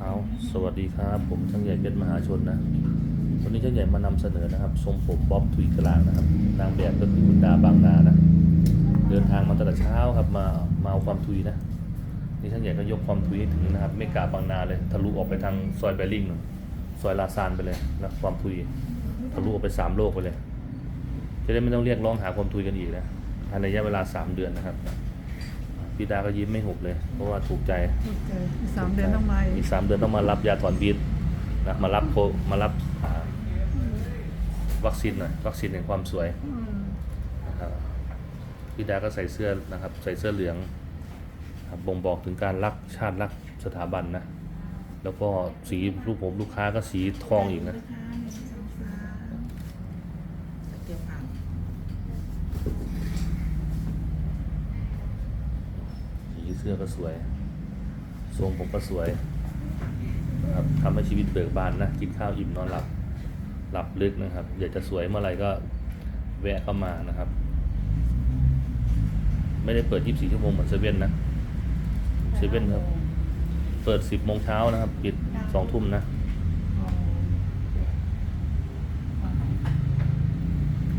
เอาสวัสดีครับ ผมช่างใหญ่เพชรมหาชนนะวันนี้ช่างใหญ่มานำเสนอนะครับทรงผมบ๊อบทุยกลางนะครับ นางแบบก็คือคุณดาบางนานะ เดินทางมาตั้งแต่เช้าครับมามาเอาความทุยนะนี่ช่างใหญ่ก็ยกความทุยให้ถึงนะครับไม่กาบางนาเลยทะลุออกไปทางซอยแบริ่งนู่นซอยลาซานไปเลยนะความทุยทะลุออกไปสามโลกไปเลย จะได้ไม่ต้องเรียกร้องหาความทุยกันอีกนะภายในระยะเวลาสามเดือนนะครับ พี่ดาก็ยิ้มไม่หุบเลย เพราะว่าถูกใจถูกใจอีกสามเดือนต้องมาอีอีกกสามเดือนต้องมารับยาถอนพิษนะมารับโคมารับอ่าวัคซีนหน่อยวัคซีนแห่งความสวยอืมนะครับพี่ดาก็ใส่เสื้อนะครับใส่เสื้อเหลืองครับบ่งบอกถึงการรักชาติรักสถาบันนะแล้วก็สีรูปผมลูกค้าก็สีทองอีกนะ เตรียมอ่าน สี เสื้อก็สวย ทรงผมก็สวยครับทำให้ชีวิตเบิกบานนะ กินข้าวอิ่มนอนหลับ หลับลึกนะครับ อยากจะสวยเมื่อไหร่ก็แวะเข้ามานะครับ ไม่ได้เปิด 24 ชั่วโมงเหมือนเซเว่นนะ เซเว่นครับ เปิด 10 โมงเช้านะครับ ปิด 2 ทุ่มนะ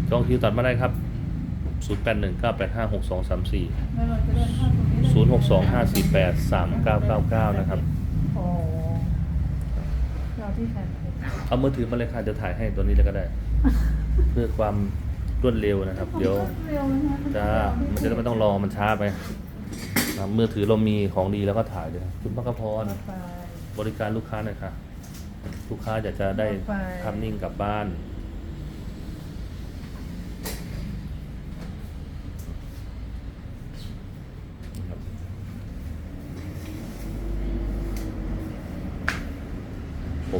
จองคิวตัดมาได้ครับ 0819856234แล้วเราจะเดินข้ามตรงนี้ได้0625483999 นะครับโอ้เราที่แฟนเพจเอามือถือมาเลยค่ะจะถ่ายให้ตัวนี้เลยก็ได้ เพื่อความรวดเร็วนะครับ เดี๋ยวเร็วนะจะมันจะได้ไม่ต้องรอมันช้าไปนะมือถือเรามีของดีแล้วก็ถ่ายเลยนะคุณพักพรไปบริการลูกค้าหน่อยค่ะ ลูกค้าอยากจะได้ไปภาพนิ่งกลับบ้าน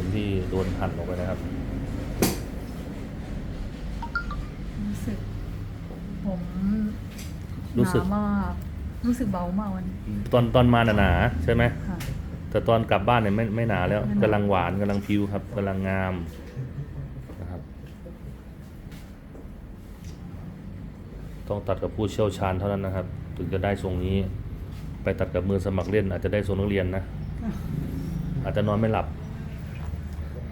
ผมที่โดนหั่นลงไปนะครับ รู้สึก ผมรู้สึก หนามาก รู้สึกเบามากวันนี้ ตอนตอนมาหนาหนาๆใช่ไหมค่ะ แต่ตอนกลับบ้านเนี่ยไม่ไม่หนาแล้วไม่หนากำลังหวานกำลังพิวครับกำลังงามนะครับ ต้องตัดกับผู้เชี่ยวชาญเท่านั้นนะครับ ถึงจะได้ทรงนี้ ไปตัดกับมือสมัครเล่น อาจจะได้ทรงนักเรียนนะ อาจจะนอนไม่หลับ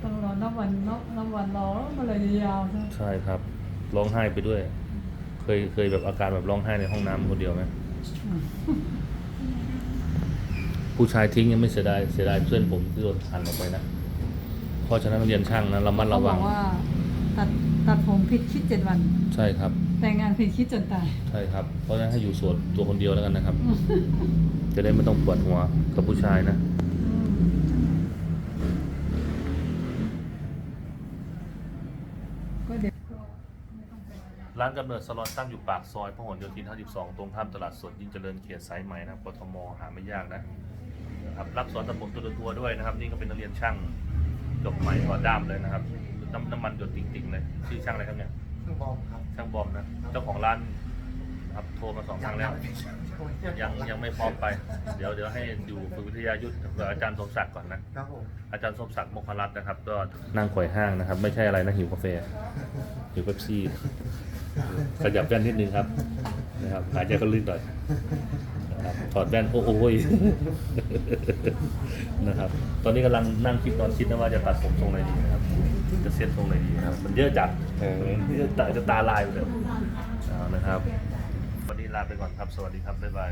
ต้องรอนับวันนับนับวันรอแล้วมันเลยยาวๆใช่ไหมใช่ครับ ร้องไห้ไปด้วย เคยเคยแบบอาการแบบร้องไห้ในห้องน้ำคนเดียวไหมอืมผู้ชายทิ้งยังไม่เสียดายเสียดายเพื่อนผมที่โดนหันออกไปนะเพราะฉะนั้นนักเรียนช่างนะระมัดเขาระบวัองกว่า ตัดตัดผมผิดคิดเจ็ดวัน ใช่ครับ แต่งงานผิดคิดจนตาย ใช่ครับ เพราะฉะนั้นให้อยู่โสดตัวคนเดียวแล้วกันนะครับ จะได้ไม่ต้องปวดหัวกับผู้ชายนะ ก็เดี๋ยว ร้านกำเนิดสลอนตั้งอยู่ปากซอยพหลโยธิน 52 ตรงข้ามตลาดสดยิ่งเจริญเขตสายไหมนะครับกทมหาไม่ยากนะนะครับรับสอนตัดผมตัวตัวด้วยนะครับ นี่ก็เป็นนักเรียนช่างจบใหม่ถอดด้ามเลยนะครับน้ำน้ำมันหยดติ่งๆเลยชื่อช่างอะไรครับเนี่ยเครื่องบอมครับช่างบอมนะเจ้าของร้านนะครับโทรมาสองครั้งแล้ว ยังยังไม่พร้อมไป เดี๋ยวเดี๋ยวให้อยู่ฝึกวิทยายุทธกับอาจารย์สมศักดิ์ก่อนนะครับผมอาจารย์สมศักดิ์มครัตน์นะครับ ก็นั่งข่อยห้างนะครับ ไม่ใช่อะไรนะหิวกาแฟ หิวเป๊ปซี่ขยับแว่นนิดนึงครับนะครับหายใจก็ลื่นหน่อยนะครับถอดแว่นโอ้โหยนะครับ ตอนนี้กำลังนั่งคิดนอนคิดนะว่าจะตัดผมทรงไหนดีนะครับ จะเซ็ตทรงไหนดีนะครับ มันเยอะจัดเออจะตาจะตาลายไปเลยเอานะครับ วันนี้ลาไปก่อนครับ สวัสดีครับบ๊ายบาย